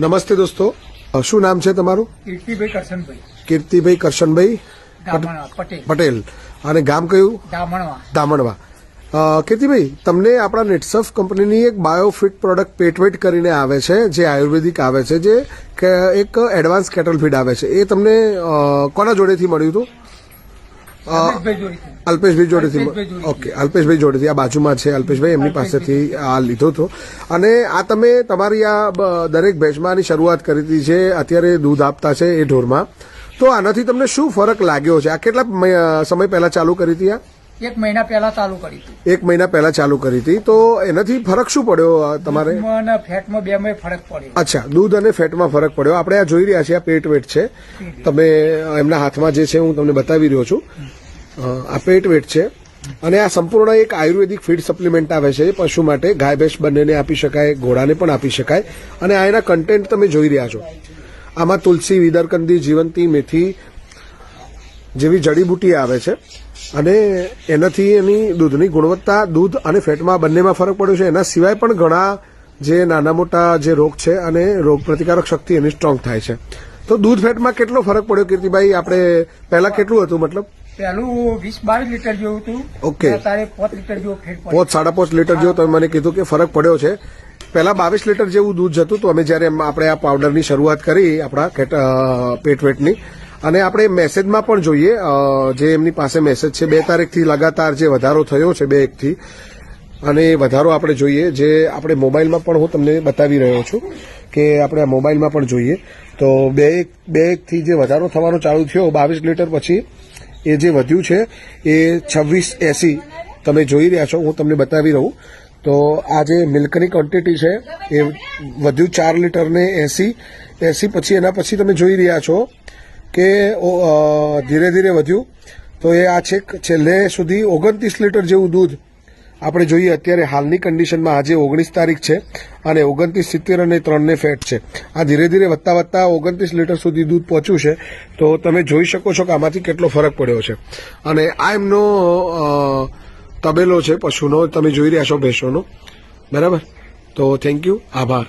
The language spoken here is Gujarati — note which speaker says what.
Speaker 1: નમસ્તે દોસ્તો. શું નામ છે તમારું?
Speaker 2: કીર્તિભાઈ કરશનભાઈ.
Speaker 1: કીર્તિભાઈ કરશનભાઈ.
Speaker 2: પટેલ.
Speaker 1: પટેલ. અને ગામ કયું?
Speaker 2: દામણવા.
Speaker 1: દામણવા. કીર્તિભાઈ તમને આપણા નેટસફ કંપનીની એક બાયોફિટ પ્રોડક્ટ પેટવેટ કરીને આવે છે જે આયુર્વેદિક આવે છે જે કે એક એડવાન્સ કેટલ ફીડ આવે છે. એ તમને કોના જોડેથી મળ્યું હતું. અલ્પેશભાઈ જોડેથી. ઓકે અલ્પેશભાઈ જોડેથી. આ બાજુમાં છે અલ્પેશભાઈ એમની પાસેથી આ લીધો હતો. અને આ તમે તમારી આ દરેક ભેંસમાંની શરૂઆત કરી હતી છે. અત્યારે દૂધ આપતા છે એ ઢોરમાં. તો આનાથી તમને શું ફરક લાગ્યો છે? આ કેટલા સમય પહેલા ચાલુ કરી હતી આ?
Speaker 2: એક મહિના પહેલા ચાલુ કરી હતી.
Speaker 1: એક મહિના પહેલા ચાલુ કરી હતી. તો એનાથી ફરક શું પડ્યો તમારે?
Speaker 2: અને ફેટમાં બે ફરક પડ્યો.
Speaker 1: અચ્છા દૂધ અને ફેટમાં ફરક પડ્યો. આપણે આ જોઈ રહ્યા છીએ આ પેટ વેટ છે. તમે એમના હાથમાં જે છે હું તમને બતાવી રહ્યો છું. આ પેટ વેટ છે. અને આ સંપૂર્ણ એક આયુર્વેદિક ફીડ સપ્લિમેન્ટ આવે છે પશુ માટે. ગાય ભેંસ બંનેને આપી શકાય ઘોડાને પણ આપી શકાય. અને આ એના કન્ટેન્ટ તમે જોઈ રહ્યા છો. આમાં તુલસી વિદરકંદી જીવંતી મેથી જેવી જડીબુટી આવે છે. અને એનાથી એની દૂધની ગુણવત્તા દૂધ અને ફેટમાં બંનેમાં ફરક પડ્યો છે. એના સિવાય પણ ઘણા જે નાના મોટા જે રોગ છે અને રોગ પ્રતિકારક શક્તિ એની સ્ટ્રોંગ થાય છે. તો દૂધ ફેટમાં કેટલો ફરક પડ્યો કીર્તિભાઈ? આપણે પહેલા કેટલું હતું મતલબ?
Speaker 2: પેલું વીસ બાવીસ લીટર જેવું હતું.
Speaker 1: ઓકે.
Speaker 2: અત્યારે પાંચ લીટર જેવું ફેટ પડ્યો.
Speaker 1: પોચ સાડા પાંચ લીટર જેવું તમે મને કીધું કે ફરક પડ્યો છે. પહેલા બાવીસ લીટર જેવું દૂધ જતું તો અમે જ્યારે આપણે આ પાવડરની શરૂઆત કરી આપણા પેટ વેટની પેટવેટની અને આપણે મેસેજમાં પણ જોઈએ જે એમની પાસે મેસેજ છે, બે તારીખથી લગાતાર જે વધારો થયો છે બે એકથી, અને વધારો આપણે જોઈએ, જે આપણે મોબાઈલમાં પણ હું તમને બતાવી રહ્યો છું કે આપણે આ મોબાઈલમાં પણ જોઈએ. તો બે એક, બે એકથી જે વધારો થવાનો ચાલુ થયો, બાવીસ લીટર પછી એ જે વધ્યું છે, એ છવ્વીસ એસી તમે જોઈ રહ્યા છો, હું તમને બતાવી રહું. તો આ જે મિલ્કની ક્વોન્ટિટી છે, એ વધ્યું ચાર લીટરને એસી એસી પછી એના પછી તમે જોઈ રહ્યા છો કે ધીરે ધીરે વધ્યું. તો એ આ છેક, છેલ્લે સુધી ઓગણત્રીસ લીટર જેવું દૂધ આપણે જોઈએ, અત્યારે હાલની કન્ડિશનમાં આજે ઓગણીસ તારીખ છે અને ઓગણત્રીસ સિત્તેર અને ત્રણને ફેટ છે. આ ધીરે ધીરે વધતા વધતા ઓગણત્રીસ લીટર સુધી દૂધ પહોંચ્યું છે. તો તમે જોઈ શકો છો કે આમાંથી કેટલો ફરક પડ્યો છે. અને આ એમનો તબેલો છે, પશુનો. તમે જોઈ રહ્યા છો ભેંસોનો. બરાબર? તો થેન્ક યુ આભાર.